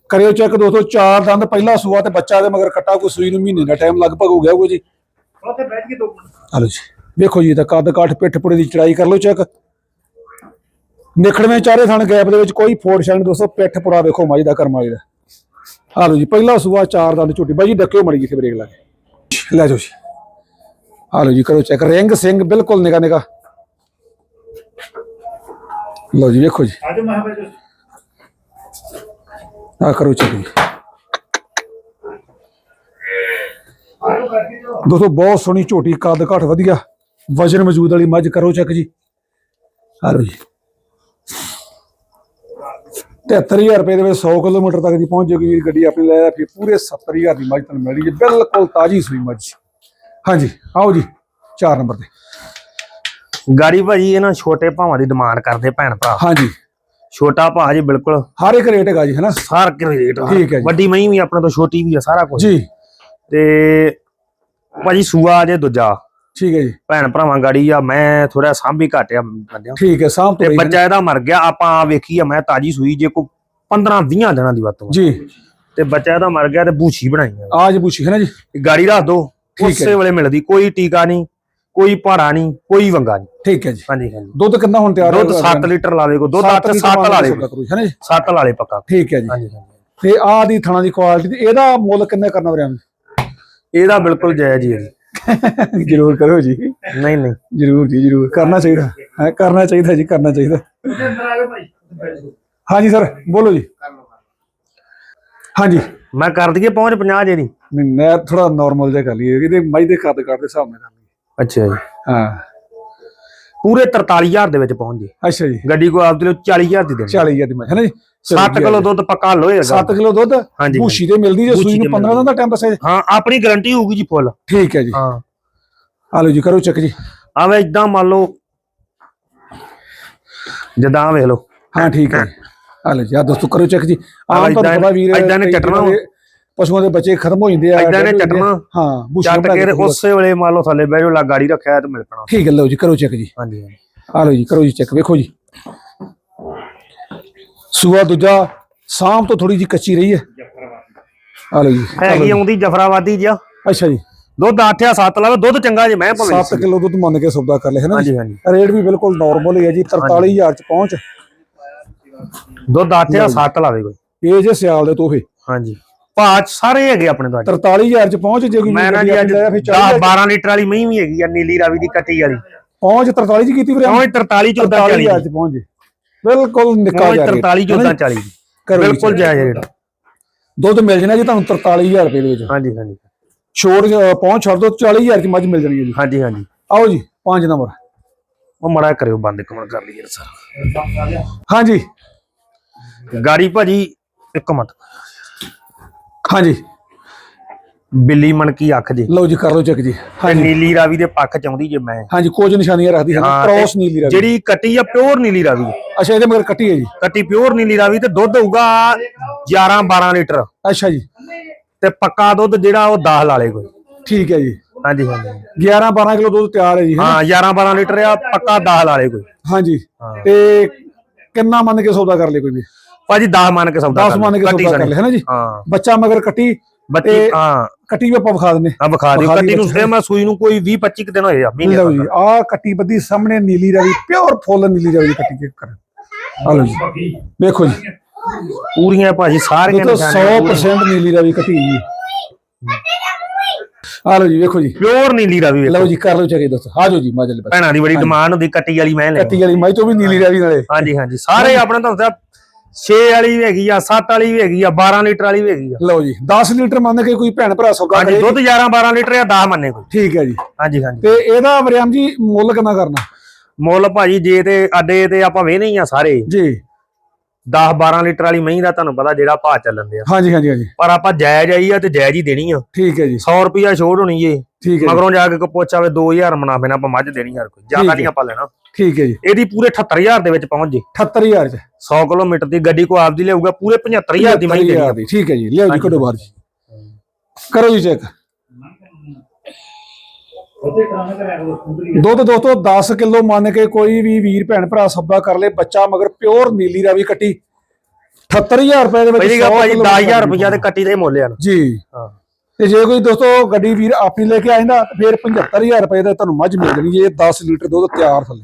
ਕਰਿਓ ਚੈੱਕ ਦੋਸਤੋ ਚਾਰ ਦੰਦ ਪਹਿਲਾ ਸੂਆ ਤੇ ਬੱਚਾ ਦੇ ਮਗਰ ਕੱਟਾ ਕੋਈ ਸੂਈ ਨੂੰ ਮਹੀਨੇ ਦਾ ਟਾਈਮ ਲਗਭਗ ਹੋ ਗਿਆ ਹੋਊਗਾ ਜੀ। ਉੱਥੇ ਬੈਠ ਕੇ ਦੋ ਹਲੋ ਜੀ ਵੇਖੋ ਜੀ ਇਹਦਾ ਕੱਦ ਕਾਠ ਪਿੱਠ ਪੁੜੇ ਦੀ ਚੜਾਈ ਕਰ ਲਓ ਚੈੱਕ। ਨਿਖੜਵੇਂ ਚਾਰੇ ਥਣ ਗੈਪ ਦੇ ਵਿੱਚ ਕੋਈ ਫੋੜ ਛਾਣ ਦੋਸਤੋ ਪਿੱਠ ਪੁੜਾ ਵੇਖੋ ਮੱਝ ਦਾ ਕਰਮ ਵਾਲੀ ਦਾ ਹਲੋ ਜੀ ਪਹਿਲਾ ਸੂਆ ਚਾਰ ਦੰਦ ਝੋਟੀ। ਬਾਈ ਜੀ ਡੱਕਿਓ ਮੜੀ ਜਿੱਥੇ ਬ੍ਰੇਕ ਲਾ ਕੇ। ਲੈ ਜਾਓ ਜੀ। ਹਲੋ ਜੀ ਕਰੋ ਚੈੱਕ। ਰਿੰਗ ਸਿੰਘ ਬਿਲਕੁਲ ਨਿਗਾ ਨਿਗਾ ਲਓ ਜੀ ਵੇਖੋ ਜੀ। ਆ ਕਰੋ ਚੈੱਕ ਜੀ। ਦੋਸਤੋ ਬਹੁਤ ਸੋਹਣੀ ਝੋਟੀ ਕੱਦ ਕਾਠ ਵਧੀਆ। ਵਜਨ ਮੌਜੂਦ ਵਾਲੀ ਮੱਝ ਕਰੋ ਚੈੱਕ ਜੀ। ਆ ਲਓ ਜੀ। 73000 ਰੁਪਏ ਦੇ ਵਿੱਚ 100 ਕਿਲੋਮੀਟਰ ਤੱਕ ਦੀ ਪਹੁੰਚ ਜੇਗੀ ਵੀਰ ਗੱਡੀ ਆਪਣੀ ਲੈ ਫਿਰ ਪੂਰੇ 70000 ਦੀ ਮੱਝ ਤੁਹਾਨੂੰ ਮਿਲਣੀ ਜੀ ਬਿਲਕੁਲ ਤਾਜੀ ਸੂਈ ਮੱਝ। ਹਾਂਜੀ ਆਓ ਜੀ 4 ਨੰਬਰ ਤੇ। ਗਾੜੀ ਭਾਜੀ ਇਹਨਾਂ ਛੋਟੇ ਭਾਵਾਂ ਦੀ ਡਿਮਾਂਡ ਕਰਦੇ ਭੈਣ ਭਰਾ। ਹਾਂਜੀ। ਛੋਟਾ ਭਾ ਜੀ ਬਿਲਕੁਲ। ਹਰ ਇੱਕ ਰੇਟ ਹੈਗਾ ਜੀ ਹੈ ਨਾ? ਸਾਰ ਕੇ ਰੇਟ ਠੀਕ ਹੈ ਜੀ। ਵੱਡੀ ਮਹੀਂ ਵੀ ਆਪਣੇ ਤੋਂ ਛੋਟੀ ਵੀ ਆ ਸਾਰਾ ਕੁਝ ਜੀ। ਤੇ ਭਾਜੀ ਸੂਆ ਜੇ ਦੂਜਾ। ਠੀਕ ਹੈ ਜੀ। ਭੈਣ ਭਰਾਵਾਂ ਗਾੜੀ ਆ ਮੈਂ ਥੋੜਾ ਸਾਂਭੀ ਘਟਿਆ ਬੰਦਿਆਂ ਠੀਕ ਹੈ ਸਾਹਮ ਤੇ ਬੱਚਾ ਇਹਦਾ ਮਰ ਗਿਆ ਆਪਾਂ ਵੇਖੀ ਆ ਮੈਂ ਤਾਜੀ ਸੂਈ ਜੇ ਕੋ 15 20 ਦਿਨਾਂ ਦੀ ਵਰਤੋਂ ਜੀ। ਤੇ ਬੱਚਾ ਇਹਦਾ ਮਰ ਗਿਆ ਤੇ ਬੂਛੀ ਬਣਾਈ ਆ। ਆਜ ਪੁੱਛੀ ਹੈ ਨਾ ਜੀ? ਗਾੜੀ ਰੱਖ ਦੋ ਉਸੇ ਵੇਲੇ ਮਿਲਦੀ ਕੋਈ ਟੀਕਾ ਨਹੀਂ ਕੋਈ ਪਹਾੜਾ ਨਹੀਂ ਕੋਈ ਵੰਗਾ ਨਹੀਂ। ਠੀਕ ਹੈ ਜੀ। ਹਾਂਜੀ ਹਾਂਜੀ। ਦੁੱਧ ਕਿੰਨਾ ਹੁਣ ਤਿਆਰ ਦੁੱਧ 7 ਲੀਟਰ ਲਾਵੇ ਕੋ ਦੁੱਧ 8 7 ਲਾ ਲੇ ਹੈ ਨਾ ਜੀ? 7 ਲਾ ਲੇ ਪੱਕਾ। ਠੀਕ ਹੈ ਜੀ। ਹਾਂਜੀ ਹਾਂਜੀ। ਤੇ ਆਹ ਦੀ ਥਣਾ ਦੀ ਕੁਆਲਿਟੀ ਇਹਦਾ ਮੁੱਲ ਕਿੰਨੇ ਕਰਨਾ ਵਰਿਆ ਇਹਦਾ ਬਿਲਕੁਲ ਜਾਇਜ਼ ਹੀ ਹੈ ਜੀ। (laughs) ਜਰੂਰ ਕਰੋ ਜੀ। ਨਹੀਂ ਨਹੀਂ। ਜਰੂਰ ਜੀ ਜਰੂਰ। ਕਰਨਾ ਚਾਹੀਦਾ। ਹੈ ਕਰਨਾ ਚਾਹੀਦਾ ਜੀ ਕਰਨਾ ਚਾਹੀਦਾ। ਹਾਂਜੀ ਸਰ ਬੋਲੋ ਜੀ। ਹਾਂਜੀ। ਮੈਂ ਕਰ ਦਈਏ ਪਹੁੰਚ 50 ਜੇ ਦੀ। ਨਹੀਂ ਮੈਂ ਥੋੜਾ ਨਾਰਮਲ ਜਿਹਾ ਕਰ ਲਈਏ। ਇਹਦੇ ਮੱਝ ਦੇ ਕੱਦ ਕੱਦ ਦੇ ਹਿਸਾਬ ਨਾਲ ਕਰ ਲਈਏ। ਅੱਛਾ ਜੀ। ਹਾਂ। ਪੂਰੇ 43000 ਦੇ ਵਿੱਚ ਪਹੁੰਚ ਜੇ। ਅੱਛਾ ਜੀ। ਗੱਡੀ ਕੋ ਆਪਦੇ ਲਈ 40000 ਦੀ ਦੇਣੀ। 40000 ਦੀ ਮੱਝ ਹੈ ਨਾ ਜੀ? 7 ਕਿਲੋ ਦੁੱਧ ਪੱਕਾ ਲੋਏਗਾ 7 ਕਿਲੋ ਦੁੱਧ ਹਾਂਜੀ, ਭੂਸ਼ੀ ਤੇ ਮਿਲਦੀ ਜੇ ਸੂਈ ਨੂੰ 15 ਦਿਨ ਦਾ ਟਾਈਮ ਦੱਸਿਆ। ਹਾਂ ਆਪਣੀ ਗਾਰੰਟੀ ਹੋਊਗੀ ਜੀ ਫੁੱਲ। ਠੀਕ ਹੈ ਜੀ। ਹਾਂ। ਆ ਲਓ ਜੀ ਕਰੋ ਚੈੱਕ ਜੀ। ਆਵੇ ਇਦਾਂ ਮੰਨ ਲਓ ਜਦਾਂ ਵੇਖ ਲਓ। ਹਾਂ ਠੀਕ ਹੈ ਆ ਲਓ ਜੀ ਆ ਦੋਸਤੋ ਕਰੋ ਚੈੱਕ ਜੀ। ਏਦਾਂ- ਤੁਹਾਨੂੰ ਪਤਾ ਵੀਰ ਏਦਾਂ ਨੇ ਦੇ ਪਸ਼ੂਆਂ ਦੇ ਬੱਚੇ ਖਤਮ ਹੋ ਜਾਂਦੇ ਆ ਏਦਾਂ ਨੇ dead ਹੋ ਚੱਟ ਬਣਾ ਕੇ ਉਸੇ ਵੇਲੇ ਮੰਨ ਲਓ ਥੱਲੇ ਬਹਿ ਜਾਓ ਲਾ ਗਾੜੀ ਰੱਖਿਆ ਤੇ ਮਿਲ ਪੈਣਾ। ਠੀਕ ਹੈ ਲਓ ਜੀ ਕਰੋ ਚੈੱਕ ਜੀ। ਹਾਂਜੀ ਆ ਲਓ ਜੀ ਕਰੋ ਜੀ ਚੈੱਕ ਵੇਖੋ ਜੀ। ਸੂਆ ਦੂਜਾ ਸਾਮ ਤੋਂ ਥੋੜੀ ਜੀ ਕੱਚੀ ਰਹੀ ਹੈ। ਆ ਲਓ ਜੀ ਹੈਗੀ ਆਉਂਦੀ ਜਫਰਾਬਾਦੀ ਜਿਆ ਅੱਛਾ ਜੀ। ਦੁੱਧ 8 ਆ 7 ਲਾਵੇ ਦੁੱਧ ਚੰਗਾ ਜੇ ਮੈਂ ਭਾਵੇਂ 7 ਕਿਲੋ ਦੁੱਧ ਮੰਨ ਕੇ ਸੌਦਾ ਕਰ ਲਿਆ ਹੈ ਨਾ ਜੀ? ਹਾਂਜੀ ਹਾਂਜੀ। ਰੇਟ ਵੀ ਬਿਲਕੁਲ ਨਾਰਮਲ ਹੀ ਹੈ ਜੀ 43000 ਚ ਪਹੁੰਚ। ਦੁੱਧ 8 ਆ 7 ਲਾਵੇ ਕੋਈ। ਇਹ ਜੇ ਸਿਆਲ ਦੇ ਤੋਹਫੇ। ਹਾਂਜੀ। ਭਾਜ ਸਾਰੇ ਹੈਗੇ ਆਪਣੇ ਤੋਂ 43000 ਚ ਪਹੁੰਚ ਜੇ ਕੋਈ ਮੈਂ ਨਾ ਜੀ ਅੱਜ ਆਪਣੀ ਲੈ ਫਿਰ 10 40 12 ਲੀਟਰ ਵਾਲੀ ਮਹੀਂ ਵੀ ਹੈਗੀ ਆ ਨੀਲੀ ਰਾਵੀ ਦੀ ਕੱਟੀ ਵਾਲੀ। ਪਹੁੰਚ 43 ਚ ਕੀਤੀ ਵੀਰੇ? ਕਿਉਂ 43 14 40 43000 ਚ ਪਹੁੰਚ ਜੇ। ਬਿਲਕੁਲ ਨਿੱਕਾ rate, 43 ਹੈ ਨਾ 14 ਜੀ? 40 ਕਰੋ ਜੀ ਬਿਲਕੁਲ। ਜਾਇਜ਼ ਰੇਟ। ਦੁੱਧ ਮਿਲ ਜਾਣਾ ਜੀ ਤੁਹਾਨੂੰ 43000 ਰੁਪਏ ਦੇ ਵਿੱਚ। ਹਾਂਜੀ ਹਾਂਜੀ। ਛੋੜ ਅ, ਪਹੁੰਚ ਛੱਡ ਦੋ 40000 ਚ ਮੱਝ ਮਿਲ ਜਾਣੀ ਹੈ ਜੀ। ਹਾਂਜੀ ਹਾਂਜੀ। ਆਓ ਜੀ 5 ਨੰਬਰ। ਉਹ ਮੜਾ ਕਰਿਓ ਬੰਦ ਕਮਣ ਕਰ ਲਈਏ ਸਰ। ਹਾਂਜੀ। ਗਾੜੀ ਭਾਜੀ ਇੱਕ ਮਿੰਟ। ਹਾਂਜੀ। ਬਿੱਲੀ ਮਣਕੀ ਅੱਖ ਜੇ? ਲਓ ਜੀ ਕਰ ਲਓ ਚੈੱਕ ਜੀ। ਤੇ ਹਾਂਜੀ। ਨੀਲੀ ਰਾਵੀ ਦੇ ਪੱਖ ਚ ਆਉਂਦੀ ਜੇ ਮੈਂ। ਹਾਂਜੀ ਕੁਝ ਨਿਸ਼ਾਨੀਆਂ ਰੱਖਦੀ ਹੈ। ਹਾਂ, ਕ੍ਰੋਸ ਤੇ ਨੀਲੀ ਰਾਵੀ। ਜਿਹੜੀ ਕੱਟੀ ਆ ਪਿਓਰ ਨੀਲੀ ਰਾਵੀ। ਅੱਛਾ ਇਹਦੇ ਮਗਰ ਕੱਟੀ ਹੈ ਜੀ। ਕੱਟੀ ਪਿਓਰ ਨੀਲੀ ਰਾਵੀ ਤੇ ਦੁੱਧ ਹੋਊਗਾ 11 12 ਲੀਟਰ। ਅੱਛਾ ਜੀ। ਤੇ ਪੱਕਾ ਦੁੱਧ ਜਿਹੜਾ ਉਹ 10 ਲਾਲੇ ਕੋਈ। ਠੀਕ ਹੈ ਜੀ। ਹਾਂਜੀ ਹਾਂਜੀ। 11 12 ਕਿਲੋ ਦੁੱਧ ਤਿਆਰ ਹੈ ਜੀ? ਹਾਂ 11 12 ਲੀਟਰ ਆ ਪੱਕਾ 10 ਲਾਲੇ ਕੋਈ। ਹਾਂਜੀ। ਹਾਂ। ਤੇ ਕਿੰਨਾ ਮੰਨ ਕੇ ਸੌਦਾ ਕਰ ਲੇ ਕੋਈ ਵੀ? ਭਾਜੀ 10 ਮੰਨ ਕੇ ਸੌਦਾ 10 ਕਰ ਮੰਨ ਕੇ ਸੌਦਾ ਕਰ ਸਣੀ। ਲੇ ਹੈ ਨਾ ਜੀ? ਹਾਂ। ਬੱਚਾ ਮਗਰ ਕੱਟੀ ਬੱਤੀ ਹਾਂ। ਕੱਟੀ ਵੀ ਆਪਾਂ ਵਿਖਾ ਦਿੰਨੇ ਆ ਵਿਖਾ ਦਿਓ। ਕੱਟੀ ਨੂੰ ਬੱਚੇ। ਸੇ ਮੈਂ ਸੂਈ ਨੂੰ ਕੋਈ 20 25 ਕੁ ਦਿਨ ਹੋਏ ਆ ਮਹੀਨੇ ਲਓ ਜੀ। ਆਹ ਕੱਟੀ ਬੱਦੀ ਸਾਹਮਣੇ ਨੀਲੀ ਰਾਵੀ ਪਿਓਰ ਫੁੱਲ ਨੀਲੀ ਰਾਵੀ ਕੱਟੀ ਚੈੱਕ ਕਰ। ਆ ਲਓ ਜੀ। ਵੇਖੋ ਜੀ। ਪੂਰੀਆਂ ਭਾਜੀ ਸਾਰੀਆਂ ਨਿਸ਼ਾਨੀਆਂ 100% ਨੀਲੀ ਰਾਵੀ ਕੱਟੀ ਜੀ ਆ ਲਓ ਜੀ ਵੇਖੋ ਜੀ। ਪਿਓਰ ਨੀਲੀ ਰਾਵੀ ਵੇਖੋ। ਲਓ ਜੀ ਕਰ ਲਓ ਚੈੱਕ ਦੋਸਤੋ ਆ ਜਾਓ ਜੀ ਮਾਜਲ ਬਸ। ਭੈਣਾਂ ਦੀ ਬੜੀ ਡਿਮਾਂਡ ਹੁੰਦੀ ਕੱਟੀ ਵਾਲੀ ਮੈਂ ਲੈ ਕੱਟੀ ਵਾਲੀ ਮਾਈ ਤੋਂ ਵੀ ਨੀਲੀ ਰਾਵੀ ਨਾਲੇ। ਹਾਂਜੀ ਹਾਂਜੀ। ਸਾਰੇ ਆਪਣੇ ਤਾਂ ਦੱਸਿਆ 6 ਵਾਲੀ ਵੀ ਹੈਗੀ ਆ 7 ਵਾਲੀ ਵੀ ਹੈਗੀ ਆ 12 ਲੀਟਰ ਵਾਲੀ ਵੀ ਹੈਗੀ ਆ। ਲਓ ਜੀ 10 ਲੀਟਰ ਮੰਨ ਕੇ ਕੋਈ ਭੈਣ ਭਰਾ ਸੌਦਾ ਹਾਂਜੀ ਕਰੇ। ਦੁੱਧ 11 12 ਲੀਟਰ ਆ 10 ਮੰਨੇ ਕੋਈ। ਠੀਕ ਹੈ ਜੀ। ਹਾਂਜੀ ਹਾਂਜੀ। ਤੇ ਇਹਦਾ ਵਰਿਆਮ ਜੀ ਮੁੱਲ ਕਿੰਨਾ ਕਰਨਾ? ਮੁੱਲ ਭਾਜੀ ਜੇ ਤੇ ਅੱਡੇ ਤੇ ਆਪਾਂ ਵੇ ਨਹੀਂ ਆ ਸਾਰੇ। ਜੀ। 10 12 ਲੀਟਰ ਵਾਲੀ ਮਹੀਂ ਦਾ ਤੁਹਾਨੂੰ ਪਤਾ ਜਿਹੜਾ ਭਾਅ ਚੱਲਣ ਦਿਆ। ਹਾਂਜੀ ਹਾਂਜੀ ਹਾਂਜੀ। ਪਰ ਆਪਾਂ ਜਾਇਜ਼ ਆਈ ਆ ਤੇ ਜਾਇਜ਼ ਹੀ ਦੇਣੀ ਆ। ਠੀਕ ਹੈ ਜੀ। 100 ਰੁਪਿਆ ਛੋੜ ਹੋਣੀ ਏ ਠੀਕ ਹੈ ਮਗਰੋਂ ਜਾ ਕੇ ਕੋ ਪੁੱਛਾਵੇ 2000 ਮੁਨਾਫੇ ਨਾਲ ਆਪਾਂ ਮੱਝ ਦੇਣੀ ਯਾਰ ਕੋਈ। ਜ਼ਿਆਦਾ। ਨਹੀਂ ਆਪਾਂ ਲੈਣਾ। ਠੀਕ ਹੈ ਜੀ। ਇਹਦੀ ਪੂਰੇ 78000 ਦੇ ਵਿੱਚ ਪਹੁੰਚ ਜੇ। 78000 ਚ। 100 ਕਿਲੋਮੀਟਰ ਦੀ ਗੱਡੀ ਕੋ ਆਪਦੀ ਲਿਆਊਗਾ ਪੂਰੇ 75000 ਦੀ ਮਹੀਂ ਦੇਣੀ 75000 ਆ। ਦੀ। ਠੀਕ ਹੈ ਜੀ। ਲਿਆਓ ਜੀ ਕਢੋ ਬਾਹਰ ਜੀ ਕਰੋ ਜੀ ਚੈੱਕ। ਦੁੱਧ ਦੋਸਤੋ 10 ਕਿਲੋ ਮੰਨ ਕੇ ਕੋਈ ਵੀ ਵੀਰ ਭੈਣ ਭਰਾ ਸੌਦਾ ਕਰ ਲੇ ਬੱਚਾ ਮਗਰ ਪਿਓਰ ਨੀਲੀ ਰਾਵੀ ਕੱਟੀ। 78000 ਰੁਪਏ ਦੇ ਵਿੱਚ ਪਹਿਲੀ ਗੱਲ 100 ਭਾਜੀ ਕਿਲੋ 10000 ਰੁਪਿਆ ਤੇ ਕੱਟੀ ਦੇ ਮੁੱਲ ਆ ਜੀ। ਹਾਂ। ਤੇ ਜੇ ਕੋਈ ਦੋਸਤੋ ਗੱਡੀ ਵੀਰ ਆਪਣੀ ਲੈ ਕੇ ਆਇੰਦਾ ਫਿਰ 75000 ਰੁਪਏ ਦਾ ਤੁਹਾਨੂੰ ਮੱਝ ਮਿਲ ਜਾਣੀ ਜੇ 10 ਲੀਟਰ ਦੁੱਧ ਤਿਆਰ ਥੱਲੇ।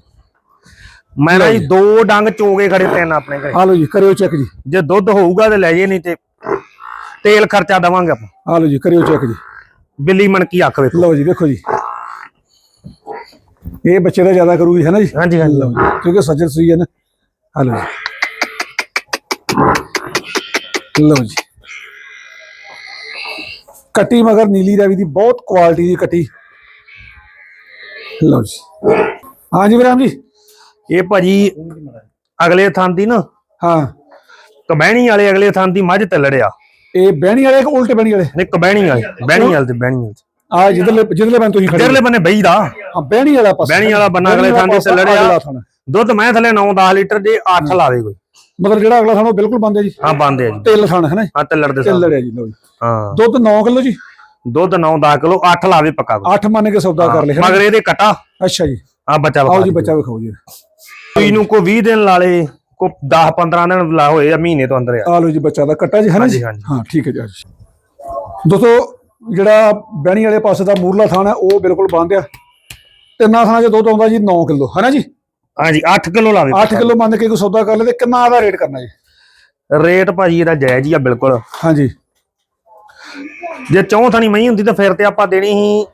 ਮੈਂ ਨਾ ਜੀ ਦੋ ਡੰਗ ਚੋਗੇ ਖੜੇ ਤਿੰਨ ਆਪਣੇ ਘਰੇ। ਆ ਲਓ ਜੀ ਕਰਿਓ ਚੈੱਕ ਜੀ। ਜੇ ਦੁੱਧ ਹੋਊਗਾ ਤੇ ਲੈ ਜੇ ਨਹੀਂ ਤੇ ਤੇਲ ਖਰਚਾ ਦਵਾਂਗੇ ਆਪਾਂ। ਆ ਲਓ ਜੀ ਕਰਿਓ ਚੈੱਕ ਜੀ। ਬਿੱਲੀ ਮਣਕੀ ਅੱਖ ਵੇਖੋ। ਲਓ ਜੀ ਵੇਖੋ ਜੀ। ਇਹ ਬੱਚੇ ਦਾ ਜ਼ਿਆਦਾ ਕਰੂਗੀ ਹੈ ਨਾ ਜੀ? ਹਾਂਜੀ ਹਾਂਜੀ। ਲਓ ਜੀ ਕਿਉਂਕਿ ਸੱਜਣ ਸੂਈ ਹੈ ਨਾ। ਆ ਲਓ ਜੀ। ਲਓ ਜੀ। ਕੱਟੀ ਮਗਰ ਨੀਲੀ ਰਾਵੀ ਦੀ ਬਹੁਤ ਕੁਆਲਿਟੀ ਦੀ ਕੱਟੀ। ਲਓ ਜੀ। ਹਾਂਜੀ ਵਿਰਾਮ ਜੀ। ਇਹ ਭਾਜੀ ਅਗਲੇ ਥਾਂ ਦੀ ਨਾ ਹਾਂ। ਕਬਹਿਣੀ ਵਾਲੇ ਅਗਲੇ ਥਾਂ ਦੀ ਮੱਝ ਤੇ ਲੜਿਆ। ਇਹ ਬਹਿਣੀ ਵਾਲੇ ਕਿ ਉਲਟੇ ਬਹਿਣੀ ਵਾਲੇ? ਨਹੀਂ ਕਬਹਿਣੀ ਵਾਲੇ ਬਹਿਣੀ ਵਾਲੇ ਤੇ ਬਹਿਣੀ ਵਾਲੇ। ਆ ਜਿੱਧਰਲੇ ਜਿੱਧਰਲੇ ਬੰਨ ਤੁਸੀਂ ਖੜੇ ਇਧਰਲੇ ਬੰਨੇ ਬਈ ਦਾ। ਹਾਂ ਬਹਿਣੀ ਵਾਲਾ ਪਾਸਾ। ਬਹਿਣੀ ਵਾਲਾ ਬੰਨਾ ਅਗਲੇ ਥਾਂ ਦੇ ਤੇ ਲੜਿਆ। ਅਗਲਾ ਥਾਂ। ਦੁੱਧ ਮੈਂ ਥੱਲੇ 9-10 ਲੀਟਰ ਜੇ 8 ਲਾਵੇ ਕੋਈ। ਮਤਲਬ ਜਿਹੜਾ ਅਗਲਾ ਥਾਂ ਉਹ ਬਿਲਕੁਲ ਬੰਦ ਹੈ ਜੀ। ਹਾਂ ਬੰਦੇ ਆ ਜੀ। ਤੇਲ ਥਾਣ ਹੈ ਨਾ ਹਾਂ ਤੇ ਲੜਦੇ ਤੇਲ ਸਾਂ ਲੜਿਆ ਜੀ ਲਓ ਜੀ। ਹਾਂ। ਦੁੱਧ 9 ਕਿਲੋ ਜੀ? ਦੁੱਧ 9-10 ਕਿਲੋ 8 ਲਾਵੇ ਪੱਕਾ ਕੋਈ। 8 ਮੰਨ ਕੇ ਸੌਦਾ ਕਰ ਲਿਆ। ਮਗਰ ਇਹਦੇ ਕਟਾ। ਅੱਛਾ ਜੀ। ਆ ਬੱਚਾ ਆਓ ਵਿਖਾ ਜੀ। ਬੱਚਾ ਵਿਖਾਓ ਜੀ। ਸੂਈ ਨੂੰ ਕੋ 20 ਦਿਨ ਲਾ ਲੇ ਕੋ 10-15 ਦਿਨ ਲਾ ਹੋਏ ਆ ਮਹੀਨੇ ਤੋਂ ਅੰਦਰ ਆ। ਆ ਲਓ ਜੀ ਬੱਚਾ ਦਾ ਕੱਟਾ ਜੀ ਹੈ ਨਾ ਜੀ। ਹਾਂ ਠੀਕ ਹੈ ਜੀ। ਦੋਸਤੋ ਜਿਹੜਾ ਬਹਿਣੀ ਵਾਲੇ ਪਾਸੇ ਦਾ ਮੂਰਲਾ ਥਾਣ ਹੈ ਉਹ ਬਿਲਕੁਲ ਬੰਦ ਆ। ਤਿੰਨਾਂ ਥਾਂ 'ਚ ਦੁੱਧ ਆਉਂਦਾ ਜੀ 9 ਕਿਲੋ ਹੈ ਨਾ ਜੀ? ਹਾਂਜੀ 8 ਕਿਲੋ ਲਾਵੇ 8 ਕਿਲੋ ਮੰਨ ਕੇ ਕੋਈ ਸੌਦਾ ਕਰ ਲੇ ਤੇ ਕਿੰਨਾ ਦਾ ਰੇਟ ਕਰਨਾ ਜੀ? ਰੇਟ ਭਾਜੀ ਇਹਦਾ ਜਾਇਜ਼ ਹੀ ਆ ਬਿਲਕੁਲ। ਹਾਂਜੀ। ਜੇ ਚੌਂ ਥਣੀ ਮਹੀਂ ਹੁੰਦੀ ਤਾਂ ਫਿਰ ਤੇ ਆਪਾਂ ਦੇਣੀ ਸੀ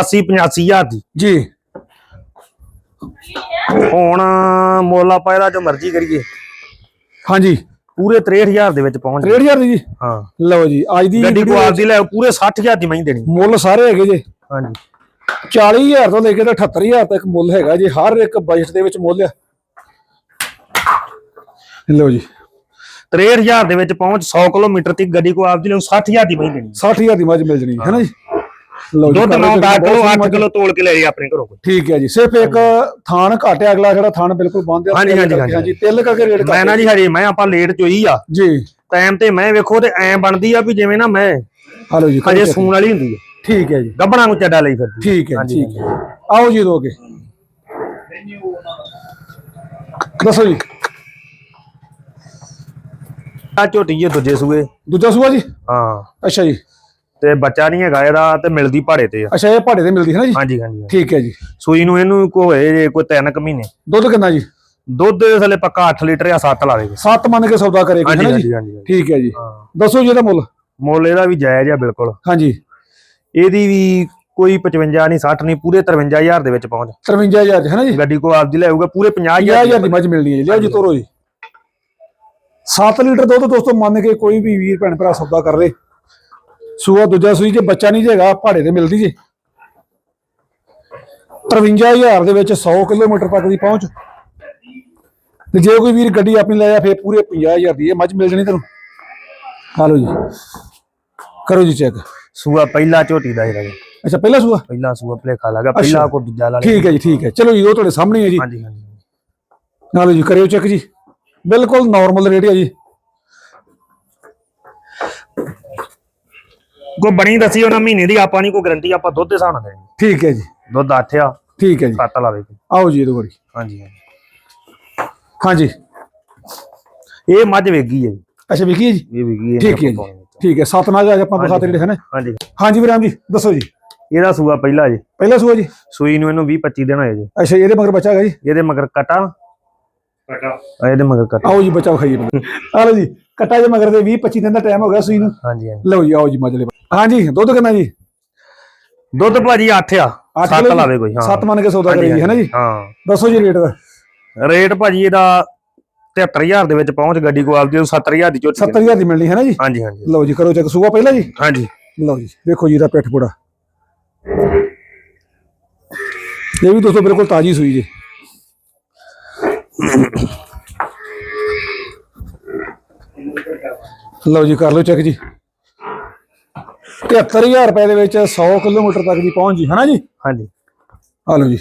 80 85000 ਦੀ। ਜੀ। ਹੁਣ ਮੁੱਲ ਆਪਾਂ ਇਹਦਾ ਜੋ ਮਰਜ਼ੀ ਕਰੀਏ। ਹਾਂਜੀ। ਪੂਰੇ 63000 ਦੇ ਵਿੱਚ ਪਹੁੰਚ ਗਏ। 63000 ਦੀ ਜੀ? ਹਾਂ। ਲਓ ਜੀ ਅੱਜ ਦੀ ਗੱਡੀ ਕੋ video ਆਪਦੀ ਲੈ ਪੂਰੇ 60000 ਦੀ ਮਹੀਂ ਦੇਣੀ। ਮੁੱਲ ਸਾਰੇ ਹੈਗੇ ਜੇ। ਹਾਂਜੀ। 40000 ਤੋਂ ਲੈ ਕੇ ਤਾਂ 78000 ਤੱਕ ਮੁੱਲ ਹੈਗਾ ਜੀ ਹਰ ਇੱਕ ਬਜਟ ਦੇ ਵਿੱਚ ਮੁੱਲ ਆ। ਲਓ ਜੀ। 63000 ਦੇ ਵਿੱਚ ਪਹੁੰਚ 100 ਕਿਲੋਮੀਟਰ ਤੱਕ ਗੱਡੀ ਕੋ ਆਪਦੀ ਲੈ 60000 ਦੀ ਮਹੀਂ ਦੇਣੀ। 60000 ਦੀ ਮੱਝ ਮਿਲ ਜਣੀ ਹੈ ਨਾ ਜੀ? ਲਓ ਜੀ ਦੁੱਧ ਕਰ 9 ਲਓ 10 ਜੀ, ਕਿਲੋ ਬਹੁਤ 8 ਸੋਹਣੀ ਕਿਲੋ ਤੋਲ ਕੇ ਲੈ ਜੇ ਆਪਣੇ ਘਰੋਂ ਕੋਈ। ਠੀਕ ਹੈ ਜੀ ਸਿਰਫ ਇੱਕ ਥਾਣ ਘਾਟਿਆ ਅਗਲਾ ਜਿਹੜਾ ਥਾਣ ਬਿਲਕੁਲ ਬੰਦ ਆ ਹਾਂਜੀ, ਹਾਂਜੀ, ਹਾਂਜੀ। ਤਿਲ ਕਰਕੇ ਰੇਟ ਮੈਂ ਨਾ ਜੀ ਹਰੇ ਮੈਂ ਆਪਾਂ ਲੇਟ ਚੋਈ ਆ। ਜੀ। ਟਾਈਮ ਤੇ ਮੈਂ ਵੇਖੋ ਤੇ ਐ ਬਣਦੀ ਆ ਵੀ ਜਿਵੇਂ ਨਾ ਮੈਂ ਹਲੋ ਜੀ ਹਜੇ ਸੂਣ ਵਾਲੀ ਹੁੰਦੀ ਹੈ ਠੀਕ ਹੈ ਜੀ। ਗੱਬਣਾ ਨੂੰ ਚੱਡਾ ਲਈ ਫਿਰਦੀ ਠੀਕ ਹੈ ਠੀਕ ਹੈ। ਆਓ ਜੀ ਦੋਗੇ ਦੱਸੋ ਜੀ। ਆ ਝੋਟੀ ਜੇ ਦੂਜੇ ਸੂਏ। ਦੂਜਾ ਸੂਆ ਜੀ? ਹਾਂ। ਅੱਛਾ ਜੀ। ਤੇ ਬੱਚਾ ਨਹੀਂ ਹੈਗਾ ਇਹਦਾ ਤੇ ਮਿਲਦੀ ਭਾੜੇ ਤੇ ਆ। ਅੱਛਾ ਇਹ ਪਹਾੜੇ ਤੇ ਮਿਲਦੀ ਹੈ ਨਾ ਜੀ? ਹਾਂਜੀ ਹਾਂਜੀ। ਠੀਕ ਹੈ ਜੀ। ਸੂਈ ਨੂੰ ਇਹਨੂੰ ਕੋ ਹੋਏ ਜੇ ਕੋਈ 3 ਕੁ ਮਹੀਨੇ। ਦੁੱਧ ਕਿੰਨਾ ਜੀ? ਦੁੱਧ ਦੇ ਥੱਲੇ ਪੱਕਾ 8 ਲੀਟਰ ਜਾਂ 7 ਲਾਵੇਗਾ ਸੱਤ ਮੰਨ ਕੇ ਸੌਦਾ ਹੈ ਹਾਂਜੀ ਨਾ ਜੀ। ਠੀਕ ਹੈ ਜੀ। ਦੱਸੋ ਜੀ ਇਹਦਾ ਮੁੱਲ। ਮੁੱਲ ਇਹਦਾ ਵੀ ਜਾਇਜ਼ ਆ ਬਿਲਕੁਲ। ਹਾਂਜੀ। ਇਹਦੀ ਵੀ ਕੋਈ 55 ਨਹੀਂ 60 ਨਹੀਂ ਪੂਰੇ 53000 ਦੇ ਵਿੱਚ ਪਹੁੰਚ। 53000 ਹੈ ਨਾ ਜੀ? ਗੱਡੀ ਕੋ ਆਪਦੀ ਲੈ ਆਊਗਾ ਪੂਰੇ 50000 50000 ਦੀ ਮੱਝ ਮਿਲਣੀ ਹੈ ਜੀ। ਲਿਆਓ ਜੀ ਤੋਰੋ ਜੀ। 7 ਲੀਟਰ ਦੁੱਧ ਦੋਸਤੋ ਮੰਨ ਕੇ ਕੋਈ ਵੀ ਵੀਰ ਭੈਣ ਭਰਾ ਸੌਦਾ ਕਰ ਲੇ। ਸੂਆ ਦੂਜਾ ਸੂਈ ਜੇ ਬੱਚਾ ਨਹੀਂ ਜੇਗਾ ਪਹਾੜੇ ਤੇ ਮਿਲਦੀ ਜੇ। 53000 ਦੇ ਵਿੱਚ 100 ਕਿਲੋਮੀਟਰ ਤੱਕ ਦੀ ਪਹੁੰਚ। ਤੇ ਜੇ ਕੋਈ ਵੀਰ ਗੱਡੀ ਆਪਣੀ ਲੈ ਜਾ ਫੇਰ ਪੂਰੇ 50000 ਦੀ ਇਹ ਮੱਝ ਮਿਲ ਜਣੀ ਤੈਨੂੰ। ਹਾਲੋ ਜੀ। ਕਰੋ ਜੀ ਚੈੱਕ। ਸੂਆ ਪਹਿਲਾ ਝੋਟੀ ਦਾ ਜਿਹੜਾ ਜੀ। ਅੱਛਾ ਪਹਿਲਾ ਸੂਆ? ਪਹਿਲਾ ਸੂਆ ਭਲੇਖਾ ਲੱਗਾ ਪਹਿਲਾ ਕੋ ਦੂਜਾ ਲਾ ਠੀਕ ਹੈ ਜੀ ਠੀਕ ਹੈ। ਚਲੋ ਜੀ ਉਹ ਤੁਹਾਡੇ ਸਾਹਮਣੇ ਹੀ ਹੈ ਜੀ। ਹਾਂਜੀ ਹਾਂਜੀ। ਨਾਲੇ ਜੀ ਕਰਿਓ ਚੈੱਕ ਜੀ। ਬਿਲਕੁਲ ਨਾਰਮਲ ਰੇਟ ਹੈ ਜੀ। ਕੋ ਬਣੀ ਦੱਸੀ ਉਹਨਾਂ ਮਹੀਨੇ ਦੀ ਆਪਾਂ ਨਹੀਂ ਕੋਈ ਗਰੰਟੀ ਆਪਾਂ ਦੁੱਧ ਦੇ ਹਿਸਾਬ ਨਾਲ ਦੇਣੀ। ਠੀਕ ਹੈ ਜੀ। ਦੁੱਧ ਅੱਠ ਆ ਠੀਕ ਹੈ ਜੀ। ਸੱਤ ਲਾਵੇ ਕੋਈ। ਆਓ ਜੀ ਇਹਦੇ ਕੋਲ। ਹਾਂਜੀ ਹਾਂਜੀ। ਹਾਂਜੀ। ਇਹ ਮੱਝ ਵੇਗੀ ਹੈ ਜੀ। ਅੱਛਾ ਵਿਕੀ ਹੈ ਜੀ? ਇਹ ਵੇਗੀ ਹੈ ਠੀਕ ਹੈ ਜੀ। ਠੀਕ ਹੈ ਸੱਤ ਨਾਗ ਅੱਜ ਆਪਾਂ ਬਖਾਤੇ ਜਿਹੜੇ ਹਨ। ਹਾਂਜੀ। ਹਾਂਜੀ ਵੀਰਾਮ ਜੀ ਦੱਸੋ ਜੀ। ਇਹਦਾ ਸੂਆ ਪਹਿਲਾ ਜੀ। ਪਹਿਲਾ ਸੂਆ ਜੀ? ਸੂਈ ਨੂੰ ਇਹਨੂੰ 20 25 ਦਿਨ ਹੋਏ ਜੀ। ਅੱਛਾ ਇਹਦੇ ਮਗਰ ਬੱਚਾ ਹੈਗਾ ਜੀ? ਇਹਦੇ ਮਗਰ ਕਟਾ ਕਟਾ ਇਹਦੇ ਮਗਰ ਕਟਾ ਆਓ ਜੀ ਬੱਚਾ ਵਿਖਾਈਏ ਪਹਿਲਾਂ। ਆ ਲਓ ਜੀ ਕੱਟਾ ਜੇ ਮਗਰ ਦੇ 20 25 ਦਿਨ ਦਾ ਟਾਈਮ ਹੋ ਗਿਆ ਸੂਈ ਨੂੰ। ਹਾਂਜੀ ਹਾਂਜੀ। ਲਓ ਜੀ ਆਓ ਜੀ ਮਜਲੇ ਹਾਂਜੀ ਦੁੱਧ ਕਿੰਨਾ ਜੀ? ਦੁੱਧ ਭਾਜੀ 8 ਆ ਅੱਠ 7 ਕਿਲੋ ਲਾਵੇ ਕੋਈ ਹਾਂ। ਸੱਤ ਮੰਨ ਕੇ ਸੌਦਾ ਕਰੀਏ ਹੈ ਨਾ ਜੀ? ਹਾਂ। ਦੱਸੋ ਜੀ ਰੇਟ ਦਾ। ਰੇਟ ਭਾਜੀ ਇਹਦਾ 73000 ਦੇ ਵਿੱਚ ਪਹੁੰਚ ਗੱਡੀ ਕੋ ਆਪਦੀ ਉਹ 70000 ਦੀ ਝੋਟੀ 70000 ਦੀ ਮਿਲਣੀ ਹੈ ਨਾ ਜੀ? ਹਾਂਜੀ ਹਾਂਜੀ। ਲਓ ਜੀ ਕਰੋ ਚੈੱਕ ਸੂਆ ਪਹਿਲਾਂ ਜੀ? ਹਾਂਜੀ। ਲਓ ਜੀ ਦੇਖੋ ਜੀ ਇਹਦਾ ਪਿੱਠ ਪੂੜਾ। ਇਹ ਵੀ ਦੋਸਤੋ ਬਿਲਕੁਲ ਤਾਜੀ ਸੂਈ ਜੀ। ਲਓ ਜੀ ਕਰ ਲਓ ਚੈੱਕ ਜੀ। 73000 ਰੁਪਏ ਦੇ ਵਿੱਚ 100 ਕਿਲੋਮੀਟਰ ਤੱਕ ਦੀ ਪਹੁੰਚ ਜੀ ਹਨਾ ਜੀ? ਹਾਂਜੀ। ਆ ਲਓ ਜੀ।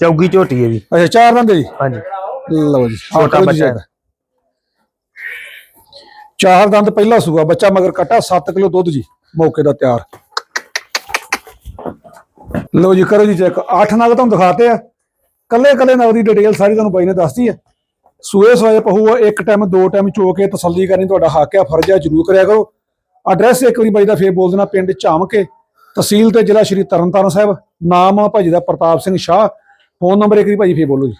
ਚੌਗੀ ਝੋਟੀ ਹੈ ਜੀ। ਅੱਛਾ ਚਾਰ ਦੰਦ ਜੀ? ਹਾਂਜੀ। ਲਓ ਜੀ ਛੋਟਾ ਬੱਚਾ check। ਚਾਰ ਦੰਦ ਪਹਿਲਾ ਸੂਆ ਬੱਚਾ ਮਗਰ ਕੱਟਾ 7 ਕਿਲੋ ਦੁੱਧ ਜੀ ਮੌਕੇ ਦਾ ਤਿਆਰ। ਲਓ ਜੀ ਕਰੋ ਜੀ ਚੈੱਕ 8 ਨਗ ਤੁਹਾਨੂੰ ਦਿਖਾਤੇ ਆ। ਕੱਲੇ ਕੱਲੇ ਨਗ ਦੀ ਡਿਟੇਲ ਸਾਰੀ ਤੁਹਾਨੂੰ ਬਾਈ ਨੇ ਦੱਸਦੀ ਹੈ। ਸੂਏ ਸਵਾਏ ਪਹੂ ਇੱਕ ਟਾਈਮ ਦੋ ਟਾਈਮ ਚੋ ਕੇ ਤਸੱਲੀ ਕਰਨੀ, ਤੁਹਾਡਾ ਹੱਕ ਆ ਫਰਜ਼ ਹੈ, ਜਰੂਰ ਕਰਿਆ ਕਰੋ। ਐਡਰੈਸ ਇੱਕ ਵਾਰੀ ਬਾਈ ਦਾ ਫੇਰ ਬੋਲ ਦੇਣਾ, ਪਿੰਡ ਝਾਮਕੇ, ਤਹਿਸੀਲ ਤੇ ਜ਼ਿਲ੍ਹਾ ਸ਼੍ਰੀ ਤਰਨਤਾਰਨ ਸਾਹਿਬ, ਨਾਮ ਆ ਭਾਜੀ ਦਾ ਪ੍ਰਤਾਪ ਸਿੰਘ ਸ਼ਾਹ ਫੋਨ ਨੰਬਰ ਇੱਕ ਵਾਰੀ ਭਾਜੀ ਫੇਰ ਬੋਲੋ ਜੀ।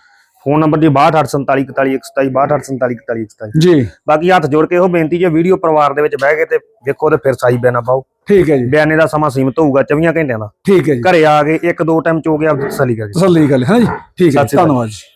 ਫੋਨ ਨੰਬਰ ਜੀ 62844127 ਜੀ। ਬਾਕੀ ਹੱਥ ਜੋੜ ਕੇ ਇਹੋ ਬੇਨਤੀ ਜੇ ਵੀਡੀਓ ਪਰਿਵਾਰ ਦੇ ਵਿੱਚ ਬਹਿ ਕੇ ਤੇ ਵੇਖੋ ਤੇ ਫਿਰ ਸਾਈ ਬਿਆਨਾ ਪਾਓ। ਠੀਕ ਹੈ ਜੀ। ਬਿਆਨੇ ਦਾ ਸਮਾਂ ਸੀਮਤ ਹੋਊਗਾ 24 ਘੰਟਿਆਂ ਦਾ। ਠੀਕ ਹੈ ਜੀ। ਘਰੇ ਆ ਕੇ ਇੱਕ ਦੋ ਟਾਈਮ ਚੋ ਕੇ ਆਪਦੀ ਤਸੱਲੀ ਕਰਕੇ ਤਸੱਲੀ ਗੱਲ ਹੈ ਨਾ ਜੀ ਠੀਕ ਹੈ। ਧੰਨਵਾਦ ਜੀ।